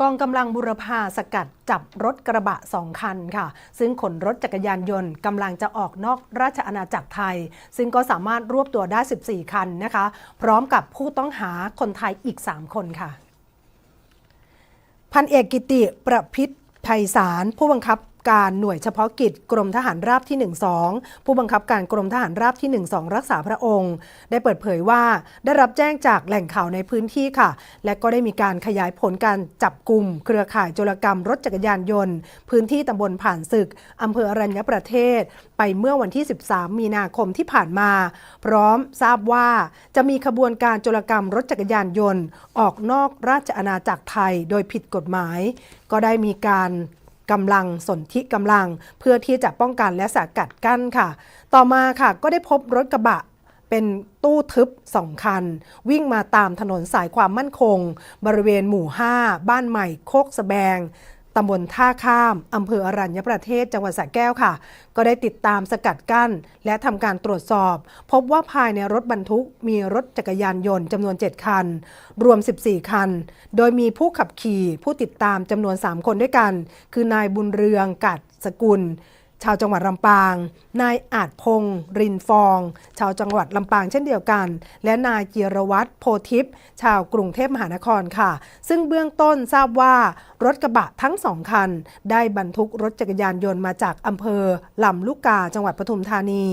กองกำลังบุรพาสกัดจับรถกระบะสองคันค่ะ ซึ่งขนรถจักรยานยนต์กำลังจะออกนอกราชอาณาจักรไทย ซึ่งก็สามารถรวบตัวได้ 14 คันนะคะ พร้อมกับผู้ต้องหาคนไทยอีก 3 คนค่ะ พันเอกกิติประพิษไพศาลผู้บังคับ การหน่วยเฉพาะกิจกรมทหารราบที่ 12 ผู้บังคับการกรมทหารราบที่ 12 รักษาพระองค์ ได้เปิดเผยว่าได้รับแจ้งจากแหล่งข่าวในพื้นที่ค่ะ และก็ได้มีการขยายผลการจับกลุ่ม เครือข่ายโจรกรรมรถจักรยานยนต์ พื้นที่ตำบลผ่านศึกอำเภออรัญญประเทศ ไปเมื่อวันที่ 13 มีนาคมที่ผ่านมา พร้อมทราบว่าจะมีขบวนการโจรกรรมรถจักรยานยนต์ ออกนอกราชอาณาจักรไทยโดยผิดกฎหมาย ก็ได้มีการ กำลังสนธิกำลัง เพื่อที่จะป้องกันและสกัดกั้นค่ะ ต่อมาค่ะก็ได้พบรถกระบะเป็นตู้ทึบสองคัน วิ่งมาตามถนนสายความมั่นคง บริเวณหมู่ 5 บ้านใหม่โคกสแบง ตำบลท่าข้ามอำเภออรัญญประเทศจังหวัดสระแก้วค่ะ ก็ได้ติดตามสกัดกั้น และทำการตรวจสอบ พบว่าภายในรถบรรทุกมีรถจักรยานยนต์จำนวน 7 คัน รวม 14 คัน โดยมีผู้ขับขี่ผู้ติดตามจำนวน 3 คนด้วยกัน คือนายบุญเรืองกัดสกุลชาวจังหวัดลำปาง นายอาจพงศ์รินฟอง ชาวจังหวัดลำปางเช่นเดียวกัน และนายจิรวัตรโพธิพย์ ชาวกรุงเทพมหานครค่ะ ซึ่งเบื้องต้นทราบว่ารถกระบะทั้งสองคัน ได้บรรทุกรถจักรยานยนต์มาจากอำเภอลำลูกกาจังหวัดปทุมธานี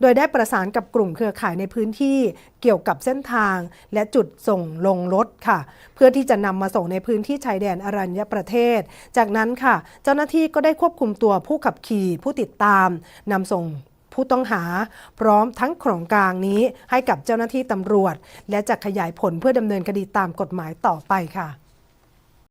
โดยได้ประสานกับกลุ่มเครือข่ายในพื้นที่เกี่ยวกับเส้นทาง และจุดส่งลงรถค่ะ เพื่อที่จะนำมาส่งในพื้นที่ชายแดนอรัญญประเทศ จากนั้นค่ะ เจ้าหน้าที่ก็ได้ควบคุมตัวผู้ขับขี่ผู้ติดตามนำส่งผู้ต้องหาพร้อมทั้งของกลางนี้ให้กับเจ้าหน้าที่ตำรวจ และจะขยายผลเพื่อดำเนินคดีตามกฎหมายต่อไปค่ะ